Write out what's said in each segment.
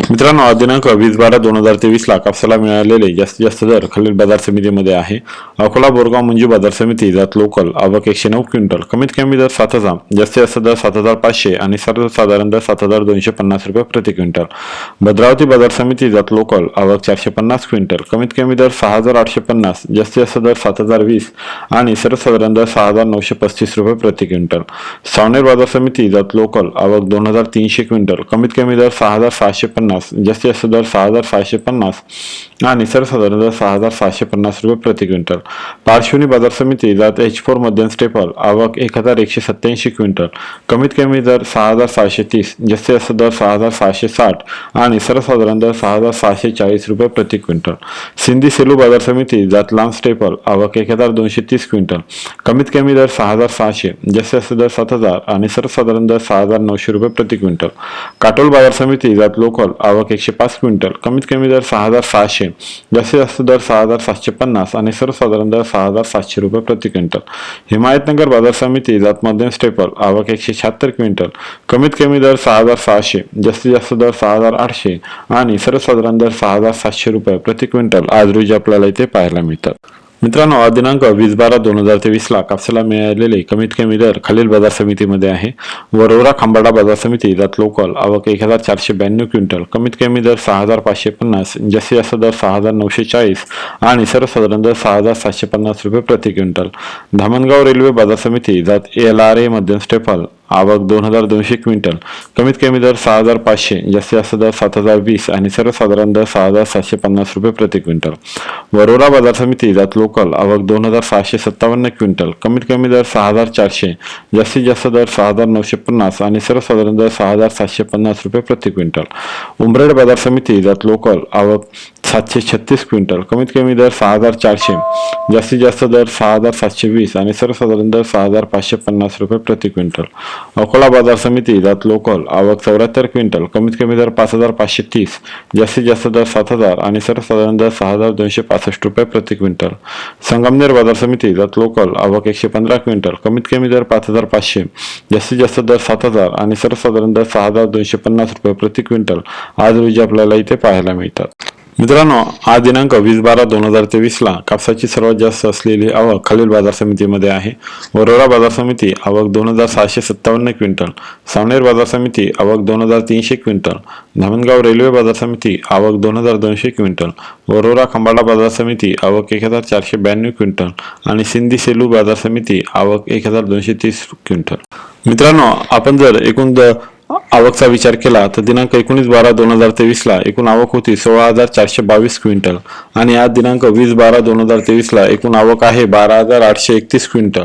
मित्रांनो आज दिनांक वीस बारा दोन हजार तेवीस ला कापसाला मिळालेले जास्तीत जास्त दर खालील बाजार समितीमध्ये आहे. अकोला बोरगाव मंजू बाजार समिती जात लोकल आवक एकशे नऊ क्विंटल कमीत कमी दर सात हजार जास्तीत जास्त दर सात हजार पाचशे आणि सर्वसाधारण दर सात हजार दोनशे पन्नास रुपये प्रति क्विंटल. भद्रावती बाजार समिती जात लोकल आवक चारशे पन्नास क्विंटल कमीत कमी दर सहा हजार आठशे पन्नास जास्तीत जास्त दर सात हजार वीस आणि सर्वसाधारण दर सहा हजार नऊशे पस्तीस रुपये प्रति क्विंटल. सावनेर बाजार समिती जात लोकल आवक दोन हजार तीनशे क्विंटल कमीत कमी दर सहा हजार सहाशे पन्नास जास्तीत जास्त दर सहा हजार सहाशे पन्नास. आणि सर्वसाधारण दर सहा हजार सहाशे पन्नास रुपये प्रति क्विंटल. पार्श्वनी बाजार समिती जात एच फोर मध्यम स्टेपल आवक एक हजार एकशे सत्याऐंशी क्विंटल. कमीत कमी दर सहा हजार सहाशे तीस. जास्तीत जास्त दर सहा हजार सहाशे साठ. आणि सर्वसाधारण दर सहा हजार सहाशे चाळीस रुपये प्रति क्विंटल. सिंधी सेलू बाजार समिती जात लांब स्टेपल आवक एक हजार दोनशे तीस क्विंटल. कमीत कमी दर सहा हजार सहाशे. जास्तीत जास्त दर सात हजार. आणि सर्वसाधारण दर सहा हजार नऊशे रुपये प्रति क्विंटल. काटोल बाजार समिती जात लोकल आवक एकशे पाच क्विंटल. कमीत कमी दर सहा हजार सहाशे. जास्तीत जास्त दर सहा हजार सातशे पन्नास आणि सर्वसाधारण दर सहा हजार सातशे रुपये प्रति क्विंटल. हिमायतनगर बाजार समिती जात मध्यम स्टेपल आवक एकशे शहात्तर क्विंटल. कमीत कमी दर सहा हजार सहाशे जास्तीत जास्त दर सहा हजार आठशे आणि सर्वसाधारण दर सहा हजार सातशे रुपये प्रति क्विंटल. आज रोजी आपल्याला इथे पाहायला मिळतात. मित्रांनो आज दिनांक वीस बारा दोन हजार तेवीसला कापसाला मिळालेले कमीत कमी दर खालील बाजार समितीमध्ये आहे. वरोरा खांबाडा बाजार समिती जात लोकल आवक एक हजार चारशे ब्याण्णव क्विंटल कमीत कमी दर सहा हजार पाचशे पन्नास जास्तीत जास्त दर सहा हजार नऊशे चाळीस आणि सर्वसाधारण दर सहा हजार सातशे पन्नास रुपये प्रति क्विंटल. धामणगाव रेल्वे बाजार समिती जात एल आर ए मध्यम स्टेफल आवक दोन हजार दोनशे क्विंटल. कमीत कमी दर सहा हजार पाचशे जास्तीत जास्त दर सात हजार वीस आणि सर्वसाधारण दर सहा हजार सातशे पन्नास रुपये प्रति क्विंटल. वरोरा बाजार समिती जात लोकल आवक दोन हजार सहाशे सत्तावन्न क्विंटल. कमीत कमी दर सहा हजार चारशे जास्तीत जास्त दर सहा हजार नऊशे पन्नास आणि सर्वसाधारण दर सहा हजार सातशे पन्नास रुपये प्रति क्विंटल. उमरेड बाजार समिती जात लोकल आवक सातशे छत्तीस क्विंटल. कमीत कमी दर सहा हजार चारशे. जास्तीत जास्त दर सहा हजार सातशे वीस आणि सर्वसाधारण दर सहा हजार पाचशे पन्नास रुपये प्रति क्विंटल. अकोला बाजार समिती जात लोकल आवक चौऱ्याहत्तर क्विंटल. कमीत कमी दर पाच हजार पाचशे तीस. जास्तीत जास्त दर सात हजार आणि सर्वसाधारण दर सहा हजार दोनशे पासष्ट रुपये प्रति क्विंटल. संगमनेर बाजार समिती जात लोकल आवक एकशे पंधरा क्विंटल. कमीत कमी दर पाच हजार पाचशे. जास्तीत जास्त दर सात हजार आणि सर्वसाधारण दर सहा हजार दोनशे पन्नास रुपये प्रति क्विंटल. आज रोजी आपल्याला इथे पाहायला मिळतात. मित्रांनो आज दिनांक वीस बारा दोन हजार तेवीसला कापसाची सर्वात जास्त असलेली आवक खालील बाजार समितीमध्ये आहे. वरोरा बाजार समिती आवक दोन हजार सहाशे सत्तावन्न क्विंटल. सावनेर बाजार समिती आवक दोन हजार तीनशे क्विंटल. धामणगाव रेल्वे बाजार समिती आवक दोन हजार दोनशे क्विंटल. वरोरा खंबाळा बाजार समिती आवक एक हजार चारशे ब्याण्णव क्विंटल. आणि सिंधी सेलू बाजार समिती आवक एक हजार दोनशे तीस क्विंटल. मित्रांनो आपण जर एकूण आवकचा विचार केला तर दिनांक एकोणीस बारा दोन हजार तेवीसला एकूण आवक होती सोळा हजार चारशे बावीस क्विंटल. आणि आज दिनांक वीस बारा दोन हजार तेवीसला एकूण आवक आहे बारा हजार आठशे एकतीस क्विंटल.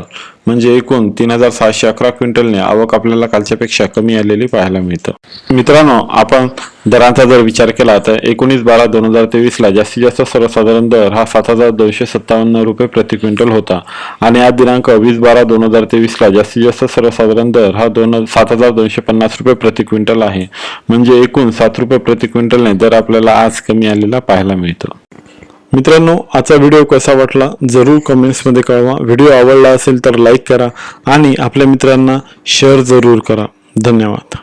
म्हणजे एकूण तीन हजार सहाशे अकरा क्विंटलने आवक आपल्याला कालच्यापेक्षा कमी आलेली पाहायला मिळतं. मित्रांनो आपण दरांचा जर विचार केला तर एकोणीस बारा दोन हजार तेवीसला जास्तीत जास्त सर्वसाधारण दर हा सात हजार दोनशे सत्तावन्न रुपये प्रति क्विंटल होता. आणि आज दिनांक वीस बारा दोन हजार तेवीसला जास्तीत जास्त सर्वसाधारण दर हा दोन सात हजार दोनशे पन्नास रुपये प्रति क्विंटल आहे. म्हणजे एकूण सात रुपये प्रति क्विंटलने दर आपल्याला आज कमी आलेला पाहायला मिळतो. मित्रांनो आजचा व्हिडिओ कसा वाटला जरूर कमेंट्समध्ये कळवा. व्हिडिओ आवडला असेल तर लाईक करा आणि आपल्या मित्रांना शेअर जरूर करा. धन्यवाद.